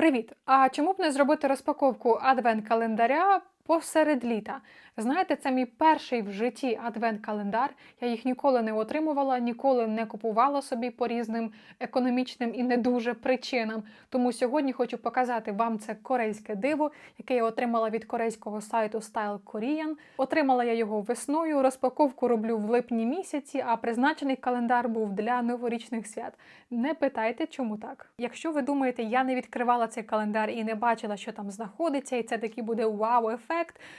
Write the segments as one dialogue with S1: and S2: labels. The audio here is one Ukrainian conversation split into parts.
S1: Привіт! А чому б не зробити розпаковку адвент-календаря посеред літа? Знаєте, це мій перший в житті адвент-календар. Я їх ніколи не отримувала, ніколи не купувала собі по різним економічним і не дуже причинам. Тому сьогодні хочу показати вам це корейське диво, яке я отримала від корейського сайту Style Korean. Отримала я його весною. Розпаковку роблю в липні місяці, а призначений календар був для новорічних свят. Не питайте, чому так. Якщо ви думаєте, я не відкривала цей календар і не бачила, що там знаходиться, і це такий буде вау-ефект,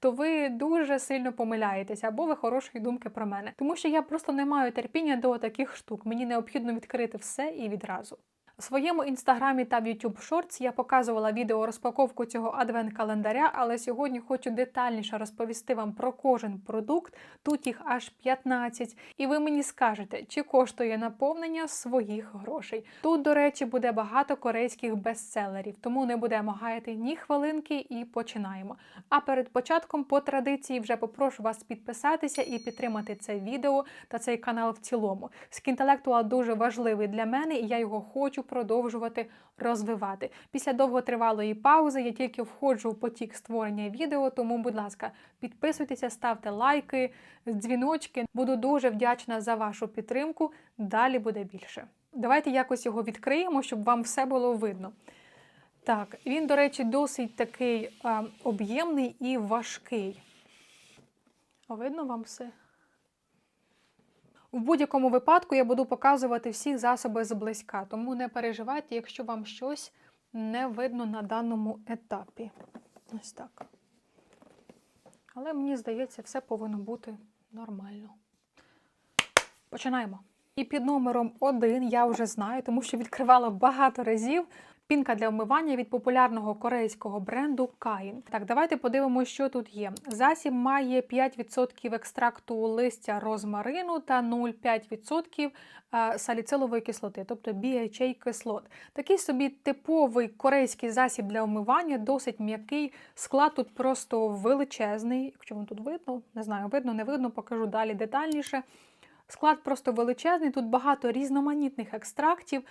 S1: то ви дуже сильно помиляєтеся, або ви хорошої думки про мене. Тому що я просто не маю терпіння до таких штук. Мені необхідно відкрити все і відразу. У своєму інстаграмі та в YouTube Shorts я показувала відео розпаковку цього адвент-календаря, але сьогодні хочу детальніше розповісти вам про кожен продукт. Тут їх аж 15. І ви мені скажете, чи коштує наповнення своїх грошей. Тут, до речі, буде багато корейських бестселерів, тому не будемо гаяти ні хвилинки і починаємо. А перед початком, по традиції, вже попрошу вас підписатися і підтримати це відео та цей канал в цілому. Скінтелектуал дуже важливий для мене, і я його хочу продовжувати розвивати. Після довготривалої паузи я тільки входжу в потік створення відео, тому, будь ласка, підписуйтеся, ставте лайки, дзвіночки. Буду дуже вдячна за вашу підтримку. Далі буде більше. Давайте якось його відкриємо, щоб вам все було видно. Так, він, до речі, досить такий об'ємний і важкий. А видно вам все? В будь-якому випадку я буду показувати всі засоби зблизька, тому не переживайте, якщо вам щось не видно на даному етапі. Ось так. Але мені здається, все повинно бути нормально. Починаємо. І під номером 1 я вже знаю, тому що відкривала багато разів. Пінка для вмивання від популярного корейського бренду Kain. Так, давайте подивимося, що тут є. Засіб має 5% екстракту листя розмарину та 0,5% е, саліцилової кислоти, тобто BHA кислот. Такий собі типовий корейський засіб для вмивання, досить м'який. Склад тут просто величезний. Якщо вам тут видно, не знаю, видно, не видно, покажу далі детальніше. Склад просто величезний, тут багато різноманітних екстрактів.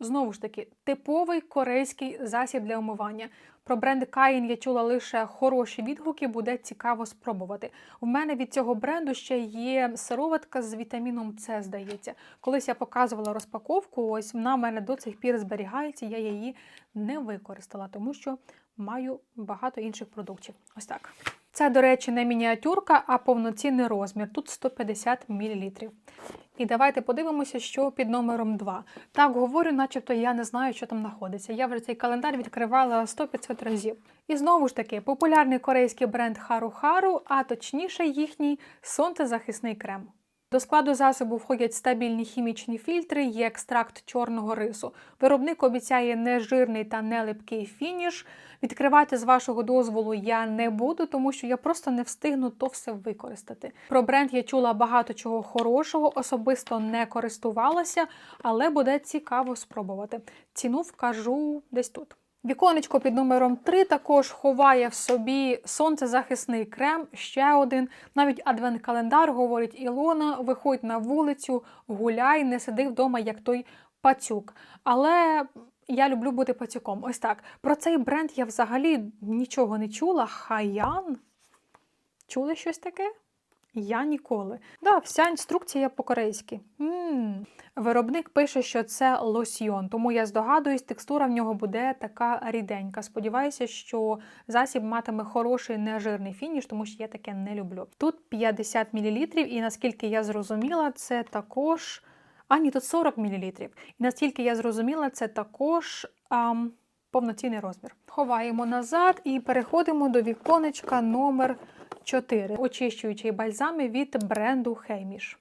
S1: Знову ж таки, типовий корейський засіб для омивання. Про бренд Kain я чула лише хороші відгуки, буде цікаво спробувати. У мене від цього бренду ще є сироватка з вітаміном С, здається. Колись я показувала розпаковку, ось вона в мене до цих пір зберігається, я її не використала, тому що маю багато інших продуктів. Ось так. Це, до речі, не мініатюрка, а повноцінний розмір. Тут 150 мл. І давайте подивимося, що під номером 2. Так, говорю, начебто я не знаю, що там знаходиться. Я вже цей календар відкривала 100-500 разів. І знову ж таки, популярний корейський бренд Хару Хару, а точніше їхній сонцезахисний крем. До складу засобу входять стабільні хімічні фільтри, є екстракт чорного рису. Виробник обіцяє нежирний та нелипкий фініш. Відкривати з вашого дозволу я не буду, тому що я просто не встигну то все використати. Про бренд я чула багато чого хорошого, особисто не користувалася, але буде цікаво спробувати. Ціну вкажу десь тут. Віконечко під номером 3 також ховає в собі сонцезахисний крем, ще один. Навіть адвент-календар, говорить Ілона, виходь на вулицю, гуляй, не сиди вдома, як той пацюк. Але я люблю бути пацюком. Ось так. Про цей бренд я взагалі нічого не чула. Хаян. Чули щось таке? Я ніколи. Да, вся інструкція по-корейськи. Виробник пише, що це лосьйон, тому я здогадуюсь, текстура в нього буде така ріденька. Сподіваюся, що засіб матиме хороший нежирний фініш, тому що я таке не люблю. Тут 50 мл, і наскільки я зрозуміла, це також. А, ні, тут 40 мл. І наскільки я зрозуміла, це також. Ам... Повноцінний розмір. Ховаємо назад і переходимо до віконечка номер 4 очищуючі бальзами від бренду Хейміш.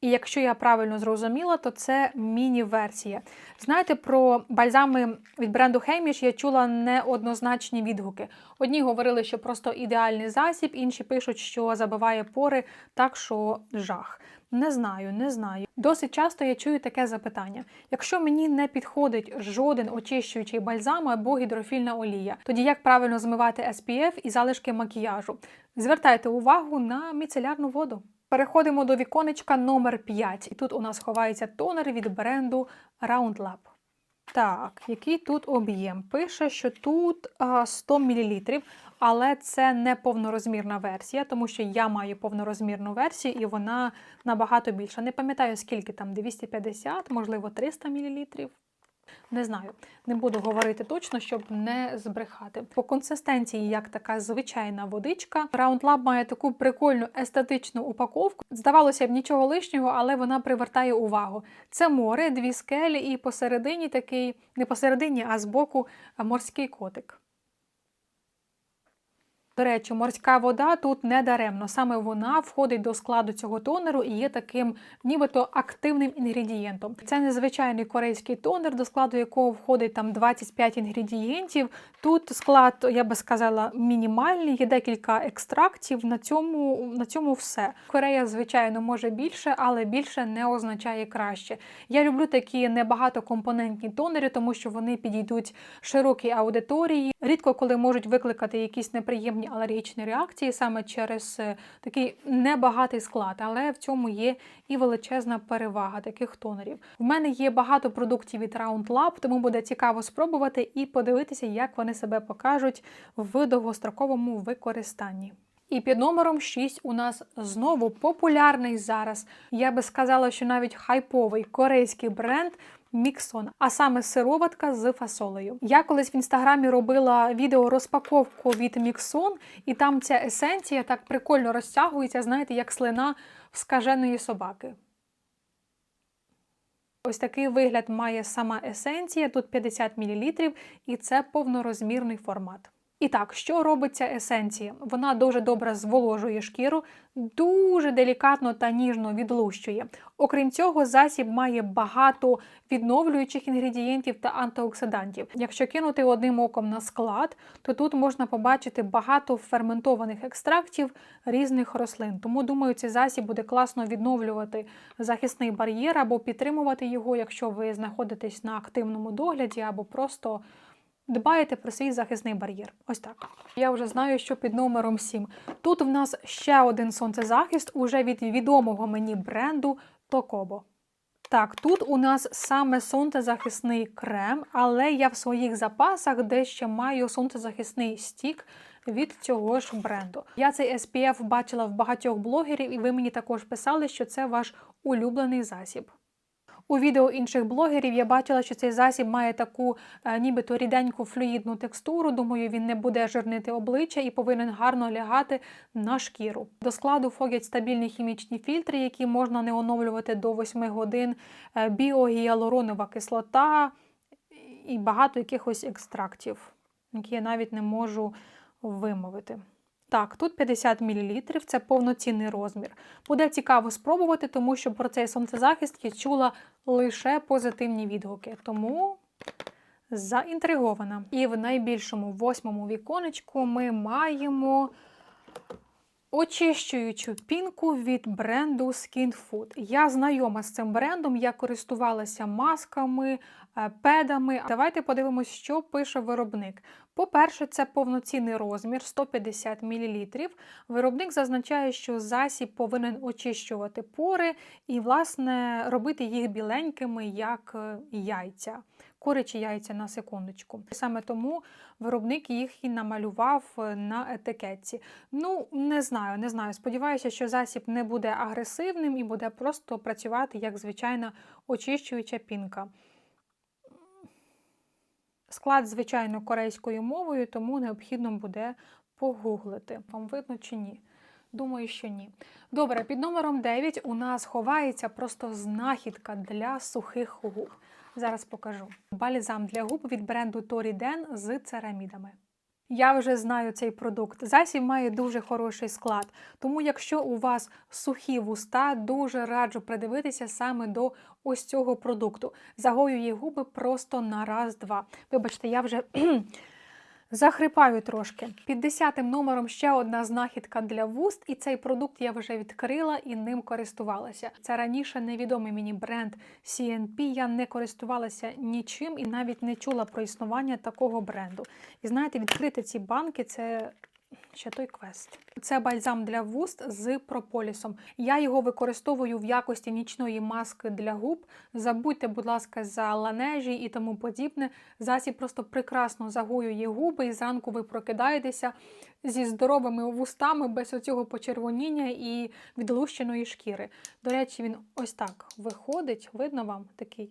S1: І якщо я правильно зрозуміла, то це міні-версія. Знаєте, про бальзами від бренду Хейміш я чула неоднозначні відгуки. Одні говорили, що просто ідеальний засіб, інші пишуть, що забиває пори, так що жах. Не знаю, не знаю. Досить часто я чую таке запитання: якщо мені не підходить жоден очищуючий бальзам або гідрофільна олія, тоді як правильно змивати SPF і залишки макіяжу? Звертайте увагу на міцелярну воду. Переходимо до віконечка номер 5. І тут у нас ховається тонер від бренду Roundlab. Так, який тут об'єм? Пише, що тут а, 100 мл, але це не повнорозмірна версія, тому що я маю повнорозмірну версію і вона набагато більша. Не пам'ятаю, скільки там 250, можливо, 300 мл. Не знаю, не буду говорити точно, щоб не збрехати. По консистенції, як така звичайна водичка, Round Lab має таку прикольну естетичну упаковку. Здавалося б, нічого лишнього, але вона привертає увагу. Це море, дві скелі, і посередині такий, не посередині, а збоку морський котик. До речі, морська вода тут не даремно. Саме вона входить до складу цього тонеру і є таким нібито активним інгредієнтом. Це незвичайний корейський тонер, до складу якого входить там 25 інгредієнтів. Тут склад, я би сказала, мінімальний, є декілька екстрактів. На цьому, на цьому все. Корея, звичайно, може більше, але більше не означає краще. Я люблю такі небагатокомпонентні тонери, тому що вони підійдуть широкій аудиторії. Рідко коли можуть викликати якісь неприємні алергічні реакції саме через е, такий небагатий склад, але в цьому є і величезна перевага таких тонерів. В мене є багато продуктів від Round Lab, тому буде цікаво спробувати і подивитися, як вони себе покажуть в довгостроковому використанні. І під номером 6 у нас знову популярний зараз. Я би сказала, що навіть хайповий корейський бренд Міксон, а саме сироватка з фасолею. Я колись в інстаграмі робила відео розпаковку від Міксон, і там ця есенція так прикольно розтягується, знаєте, як слина вскаженої собаки. Ось такий вигляд має сама есенція, тут 50 мл, і це повнорозмірний формат. І так, що робить ця есенція? Вона дуже добре зволожує шкіру, дуже делікатно та ніжно відлущує. Окрім цього, засіб має багато відновлюючих інгредієнтів та антиоксидантів. Якщо кинути одним оком на склад, то тут можна побачити багато ферментованих екстрактів різних рослин. Тому думаю, цей засіб буде класно відновлювати захисний бар'єр або підтримувати його, якщо ви знаходитесь на активному догляді, або просто Дбаєте про свій захисний бар'єр. Ось так. Я вже знаю, що під номером 7. Тут в нас ще один сонцезахист уже від відомого мені бренду Токобо. Так, тут у нас саме сонцезахисний крем, але я в своїх запасах дещо маю сонцезахисний стік від цього ж бренду. Я цей SPF бачила в багатьох блогерів, і ви мені також писали, що це ваш улюблений засіб. У відео інших блогерів я бачила, що цей засіб має таку е, нібито ріденьку флюїдну текстуру. Думаю, він не буде жирнити обличчя і повинен гарно лягати на шкіру. До складу входять стабільні хімічні фільтри, які можна не оновлювати до 8 годин, е, біогіалуронова кислота і багато якихось екстрактів, які я навіть не можу вимовити. Так, тут 50 мл, це повноцінний розмір. Буде цікаво спробувати, тому що про цей сонцезахист я чула лише позитивні відгуки. Тому заінтригована. І в найбільшому восьмому віконечку ми маємо очищуючу пінку від бренду Skin Food. Я знайома з цим брендом, я користувалася масками, е, педами. Давайте подивимось, що пише виробник. По-перше, це повноцінний розмір 150 мл. Виробник зазначає, що засіб повинен очищувати пори і, власне, робити їх біленькими, як е, яйця. Курячі яйця на секундочку. Саме тому виробник їх і намалював е, на етикетці. Ну, не знаю, не знаю. Сподіваюся, що засіб не буде агресивним і буде просто працювати як звичайна очищуюча пінка. Склад, звичайно, корейською мовою, тому необхідно буде погуглити. Вам видно чи ні? Думаю, що ні. Добре, під номером 9 у нас ховається просто знахідка для сухих губ. Зараз покажу. Бальзам для губ від бренду Toriden з церамідами. Я вже знаю цей продукт. Засіб має дуже хороший склад. Тому, якщо у вас сухі вуста, дуже раджу придивитися саме до ось цього продукту. Загоює губи просто на раз-два. Вибачте, я вже захрипаю трошки. Під десятим номером ще одна знахідка для вуст, і цей продукт я вже відкрила і ним користувалася. Це раніше невідомий мені бренд CNP. Я не користувалася нічим і навіть не чула про існування такого бренду. І знаєте, відкрити ці банки це Ще той квест. Це бальзам для вуст з прополісом. Я його використовую в якості нічної маски для губ. Забудьте, будь ласка, за ланежі і тому подібне. Засіб просто прекрасно загоює губи, і зранку ви прокидаєтеся зі здоровими вустами, без оцього почервоніння і відлущеної шкіри. До речі, він ось так виходить. Видно вам такий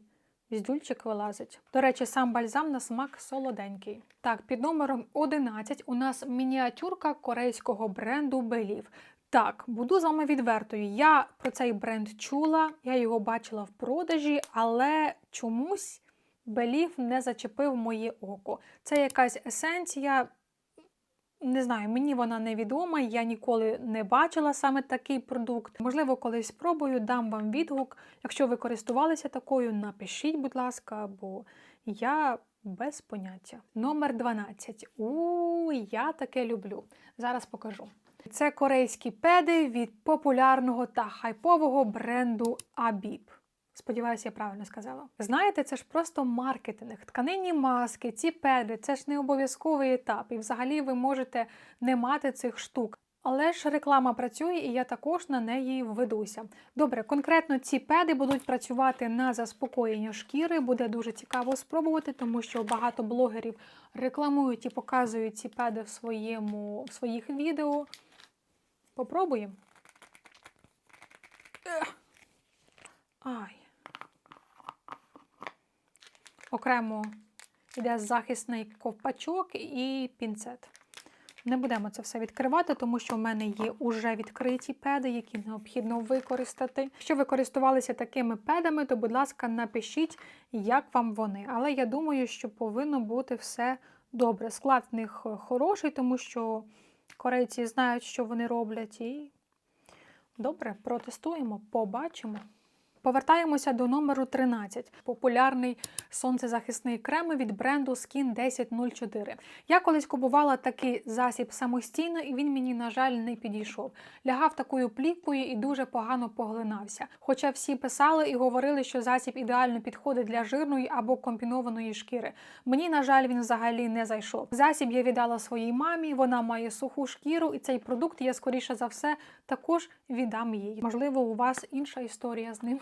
S1: Віздюльчик вилазить. До речі, сам бальзам на смак солоденький. Так, під номером 11 у нас мініатюрка корейського бренду Белів. Так, буду з вами відвертою. Я про цей бренд чула, я його бачила в продажі, але чомусь Белів не зачепив моє око. Це якась есенція. Не знаю, мені вона невідома, я ніколи не бачила саме такий продукт. Можливо, колись спробую, дам вам відгук. Якщо ви користувалися такою, напишіть, будь ласка, бо я без поняття. Номер 12. У, я таке люблю. Зараз покажу. Це корейські педи від популярного та хайпового бренду Abib. Сподіваюся, я правильно сказала. Знаєте, це ж просто маркетинг. Тканинні маски, ці педи це ж не обов'язковий етап. І взагалі ви можете не мати цих штук. Але ж реклама працює, і я також на неї ведуся. Добре, конкретно ці педи будуть працювати на заспокоєння шкіри. Буде дуже цікаво спробувати, тому що багато блогерів рекламують і показують ці педи в, своєму, в своїх відео. Попробуємо. Окремо йде захисний ковпачок і пінцет. Не будемо це все відкривати, тому що в мене є уже відкриті педи, які необхідно використати. Якщо ви користувалися такими педами, то, будь ласка, напишіть, як вам вони. Але я думаю, що повинно бути все добре. Склад в них хороший, тому що корейці знають, що вони роблять. І добре, протестуємо, побачимо. Повертаємося до номеру 13. Популярний сонцезахисний крем від бренду Skin 1004. Я колись купувала такий засіб самостійно, і він мені, на жаль, не підійшов. Лягав такою плівкою і дуже погано поглинався. Хоча всі писали і говорили, що засіб ідеально підходить для жирної або комбінованої шкіри. Мені, на жаль, він взагалі не зайшов. Засіб я віддала своїй мамі, вона має суху шкіру, і цей продукт я, скоріше за все, також віддам їй. Можливо, у вас інша історія з ним.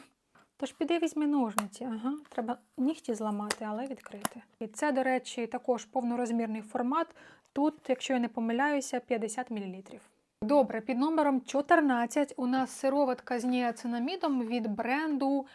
S1: Тож піди візьми ножниці. Ага, треба нігті зламати, але відкрити. І це, до речі, також повнорозмірний формат. Тут, якщо я не помиляюся, 50 мл. Добре, під номером 14 у нас сироватка з ніацинамідом від бренду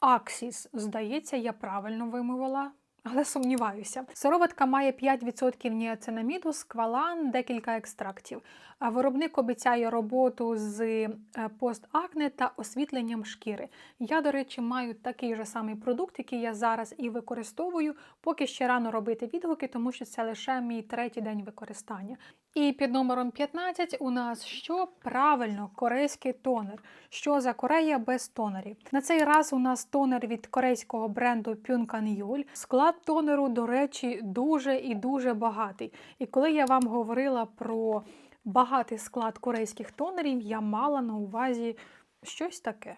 S1: Axis. Здається, я правильно вимовила. Але сумніваюся. Сироватка має 5% ніацинаміду, сквалан, декілька екстрактів. Виробник обіцяє роботу з е, постакне та освітленням шкіри. Я, до речі, маю такий же самий продукт, який я зараз і використовую. Поки ще рано робити відгуки, тому що це лише мій третій день використання. І під номером 15 у нас що правильно корейський тонер. Що за Корея без тонерів? На цей раз у нас тонер від корейського бренду Pyunkan Yul. Склад тонеру, до речі, дуже і дуже багатий. І коли я вам говорила про багатий склад корейських тонерів, я мала на увазі щось таке.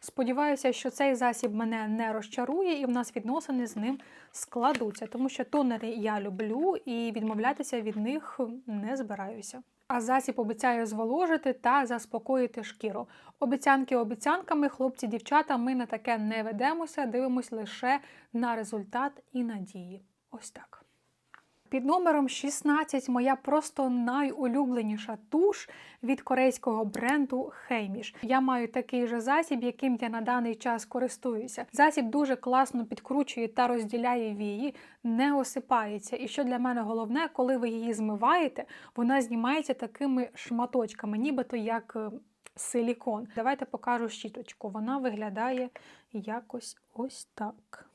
S1: Сподіваюся, що цей засіб мене не розчарує і в нас відносини з ним складуться, тому що тонери я люблю і відмовлятися від них не збираюся. А засіб обіцяє зволожити та заспокоїти шкіру. Обіцянки обіцянками, хлопці, дівчата, ми на таке не ведемося, дивимось лише на результат і надії. Ось так. Під номером 16 моя просто найулюбленіша туш від корейського бренду Хейміш. Я маю такий же засіб, яким я на даний час користуюся. Засіб дуже класно підкручує та розділяє вії, не осипається. І що для мене головне, коли ви її змиваєте, вона знімається такими шматочками, нібито як е, силікон. Давайте покажу щіточку. Вона виглядає якось ось так.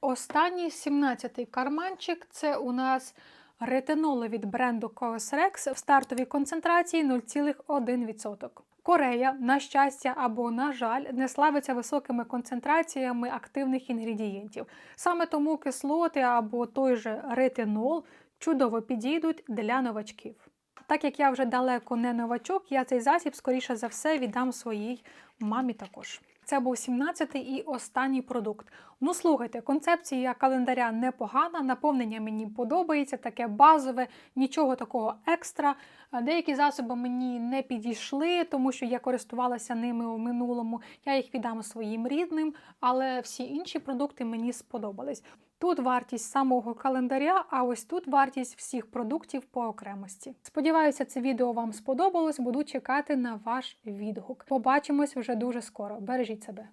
S1: Останній 17-й карманчик це у нас ретиноли від бренду Cosrex в стартовій концентрації 0,1%. Корея, на щастя або на жаль, не славиться високими концентраціями активних інгредієнтів. Саме тому кислоти або той же ретинол чудово підійдуть для новачків. Так як я вже далеко не новачок, я цей засіб, скоріше за все, віддам своїй мамі також. Це був 17-й і останній продукт. Ну слухайте, концепція календаря непогана, наповнення мені подобається, таке базове, нічого такого екстра. Е, Деякі засоби мені не підійшли, тому що я користувалася ними у минулому. Я їх віддам своїм рідним, але всі інші продукти мені сподобались. Тут вартість самого календаря, а ось тут вартість всіх продуктів по окремості. Сподіваюся, це відео вам сподобалось. Буду чекати на ваш відгук. Побачимось вже дуже скоро. Бережіть себе.